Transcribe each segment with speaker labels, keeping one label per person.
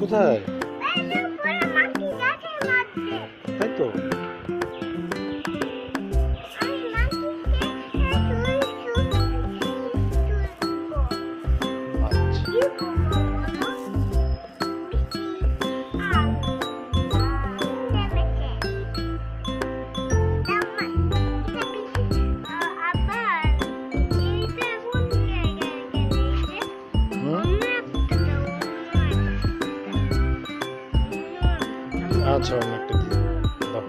Speaker 1: কোথায়? আচ্ছা অন্য একটা দিয়ে দাও।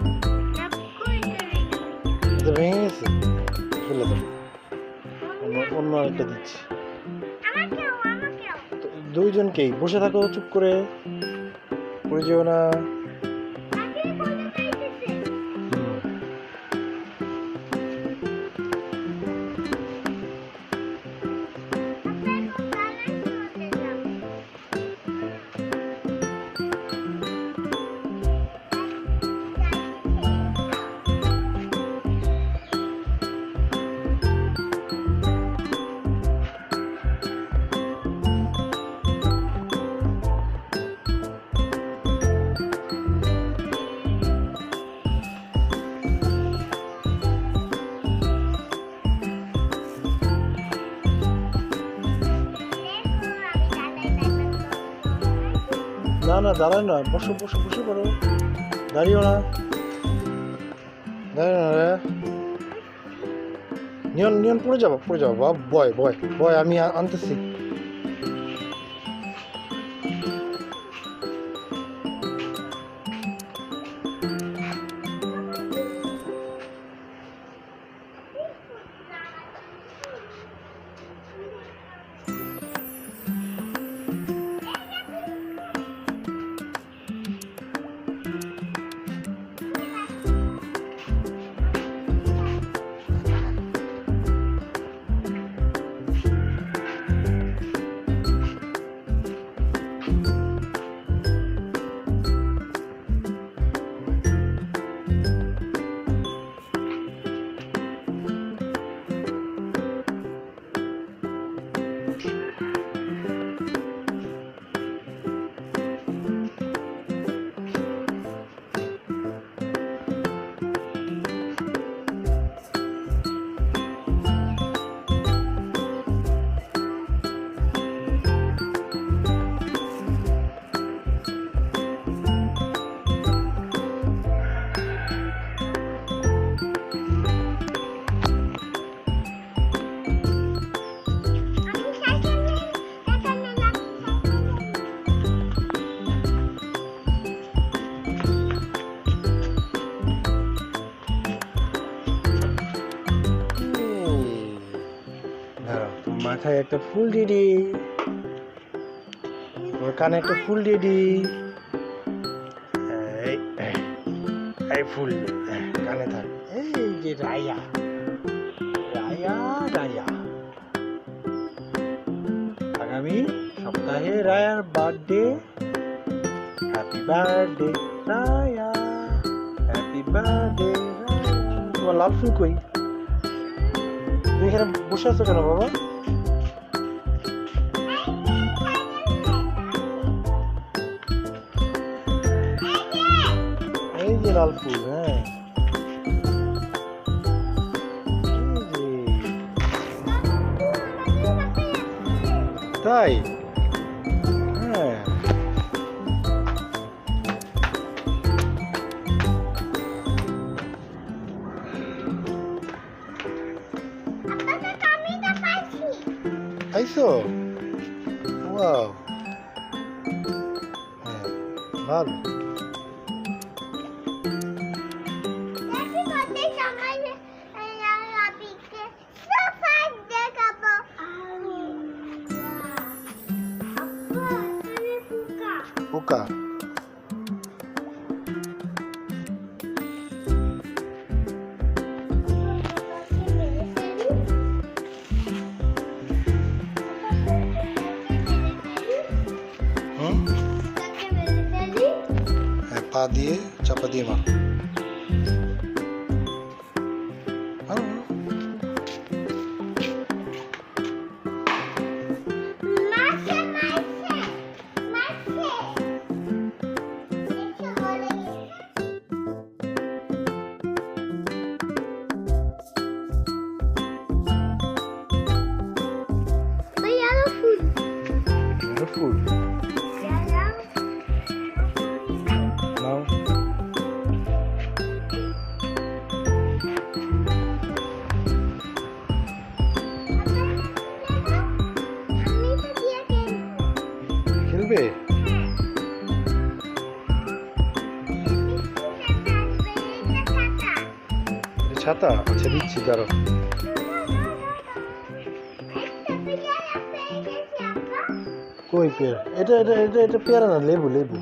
Speaker 1: এটা ভেঙে গেছে? ফেলে দাও। অন্য আরেকটা দিচ্ছি। দুইজনকেই। বসে থাকো চুপ করে। পড়ে যেও না। না না, দাঁড়ায় না, বসো বসো, বসে পড়ো না। দাঁড়িয়ে না রে। নিয়ন নিয়ন, পড়ে যাব পড়ে যাব বয় বয় বয়, আমি আনতেছি। মাথায় একটা ফুল দিদি ওর কানে একটা ফুল দিদি এই ফুল কানে থাক। এই যে রায়া রায়া রায়া। আগামী সপ্তাহে রায়ার birthday happy birthday Raya. Happy birthday তোমার লাভ ফুল কই? তুমি এখানে বসে আছো কেন, বাবা? লাল ফুল হ্যাঁ এই যে। তাই হ্যাঁ পাইছো ওয়াও হ্যাঁ ভালো হ্যাঁ পা দিয়ে চাপা দিয়ে মারো, ছাতা আচ্ছা দিচ্ছি দাঁড়ো কই পেয়ার? এটা এটা এটা এটা পেয়ারা না, লেবু লেবু।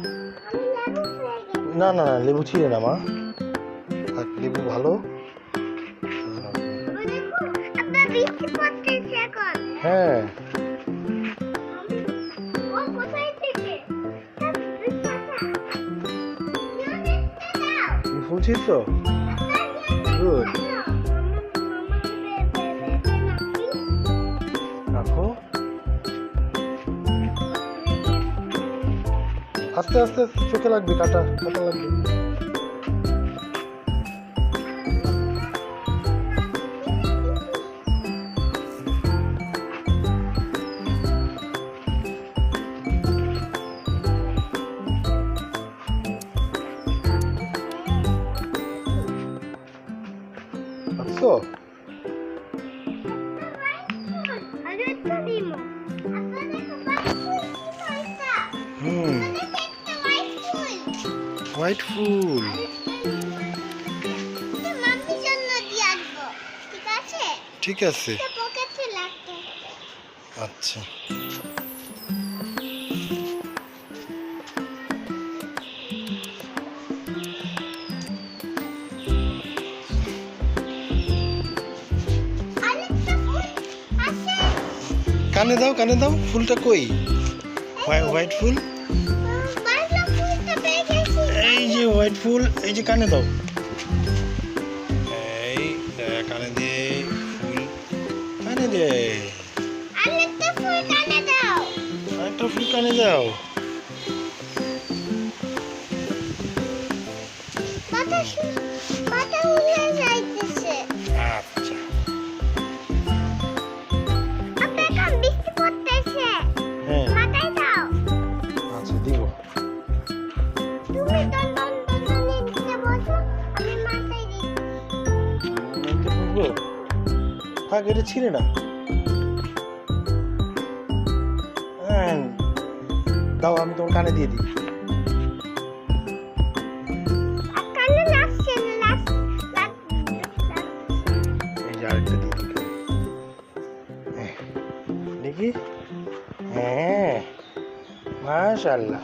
Speaker 1: না না না, লেবু ছিঁড়ে না, মা। থাক, লেবু ভালো। হ্যাঁ। ফুল ছিঁড়ছো গুড রাখো। আস্তে আস্তে চোখে লাগবে কাটা কাটা লাগবে। হোয়াইট ফুল
Speaker 2: ঠিক আছে।
Speaker 1: আচ্ছা। কানে দাও কানে দাও, ফুলটা কই? হোয়াইট ফুল? এই যে হোয়াইট ফুল, এই যে কানে দাও। এই কানে দে, ফুল, কানে দে।
Speaker 2: আরেকটা ফুল কানে দাও।
Speaker 1: একটা ফুল থাক এটা ছিঁড়ে না? হ্যাঁ দাও আমি তোমার কানে দিয়ে দিই। দেখি? হ্যাঁ মাশাল্লাহ